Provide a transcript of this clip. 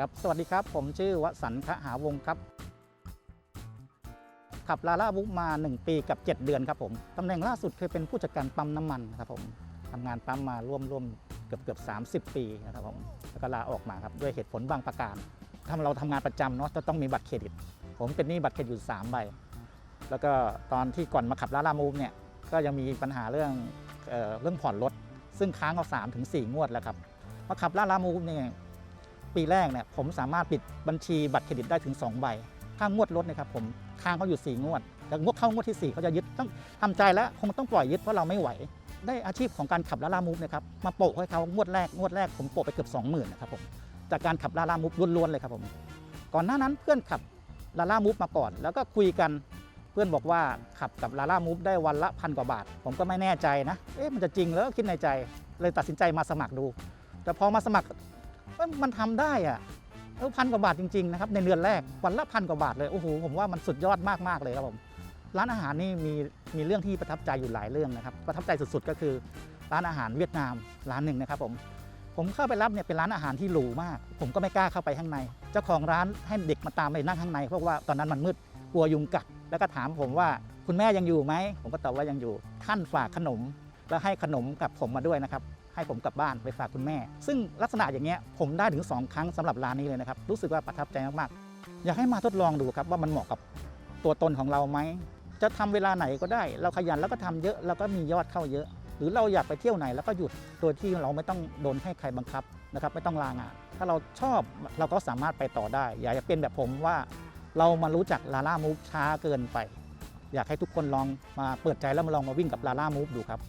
ครับ สวัสดีครับ ผมชื่อวสันต์คหาวงครับ ขับลาล่าบุ๊กมา 1 ปีกับ 7 เดือนครับผม ตำแหน่งล่าสุดเคยเป็นผู้จัดการปั๊มน้ำมันนะครับผมทำงานปั๊มมาร่วมร่วมเกือบเกือบ30 ปีนะครับผม แล้วก็ลาออกมาครับด้วยเหตุผลบางประการทำเราทำงานประจำเนาะจะต้องมีบัตรเครดิต ผมเป็นหนี้บัตรเครดิตอยู่3ใบ แล้วก็ตอนที่ก่อนมาขับลาล่ามูฟเนี่ย ก็ยังมีปัญหาเรื่องเออเรื่องผ่อนรถ ซึ่งค้างเอา3ถึง4งวดแล้วครับ มาขับลาล่ามูฟเนี่ย ปีแรกเนี่ยผมสามารถปิดบัญชีบัตรเครดิตได้ถึง 2 ใบค่างวดรถนะครับผมค้างเขาอยู่ 4 งวดแต่งวดเข้างวดที่ 4เขาจะยึดต้องทำใจแล้วคงต้องปล่อยยึดเพราะเราไม่ไหว ได้อาชีพของการขับลาล่ามูฟนะครับมาโปะให้เขางวดแรกงวดแรกผมโปะไปเกือบ20,000นะครับผมจากการขับลาล่ามูฟล้วนๆเลยครับผมก่อนหน้านั้นเพื่อนขับลาล่ามูฟมาก่อน แล้วก็คุยกันเพื่อนบอกว่าขับกับลาล่ามูฟได้วันละพันกว่าบาท ผมก็ไม่แน่ใจนะ เอ๊ะมันจะจริงแล้วคิดในใจ เลยตัดสินใจมาสมัครดู แต่พอมาสมัคร มันทำได้อะเออพันกว่าบาทจริงๆนะครับในเดือนแรกวันละพันกว่าบาทเลยโอ้โหผมว่ามันสุดยอดมากๆเลยครับผมร้านอาหารนี่มีมีเรื่องที่ประทับใจอยู่หลายเรื่องนะครับประทับใจสุดๆ ก็คือร้านอาหารเวียดนามร้านหนึ่งนะครับผมผมเข้าไปรับเนี่ยเป็นร้านอาหารที่หรูมาก ผมก็ไม่กล้าเข้าไปข้างใน เจ้าของร้านให้เด็กมาตามไปนั่งข้างในเพราะว่าตอนนั้นมันมืดกลัวยุงกัด แล้วก็ถามผมว่าคุณแม่ยังอยู่ไหมผมก็ตอบว่ายังอยู่ท่านฝากขนม แล้วให้ขนมกับผมมาด้วยนะครับ ให้ผมกลับบ้านไปฝากคุณแม่ ซึ่งลักษณะอย่างเงี้ยผมได้ถึง 2 ครั้งสำหรับร้านนี้เลยนะครับรู้สึกว่าประทับใจมากๆ อยากให้มาทดลองดูครับว่ามันเหมาะกับตัวตนของเราไหมจะทำเวลาไหนก็ได้ เราขยันแล้วก็ทำเยอะแล้วก็มียอดเข้าเยอะ หรือเราอยากไปเที่ยวไหนแล้วก็หยุดโดยที่เราไม่ต้องโดนให้ใครบังคับนะครับไม่ต้องลางาน ถ้าเราชอบเราก็สามารถไปต่อได้ อย่าจะเป็นแบบผมว่าเรามารู้จักลาล่ามูฟช้าเกินไป อยากให้ทุกคนลองมาเปิดใจแล้วมาลองมาวิ่งกับลาล่ามูฟดูครับ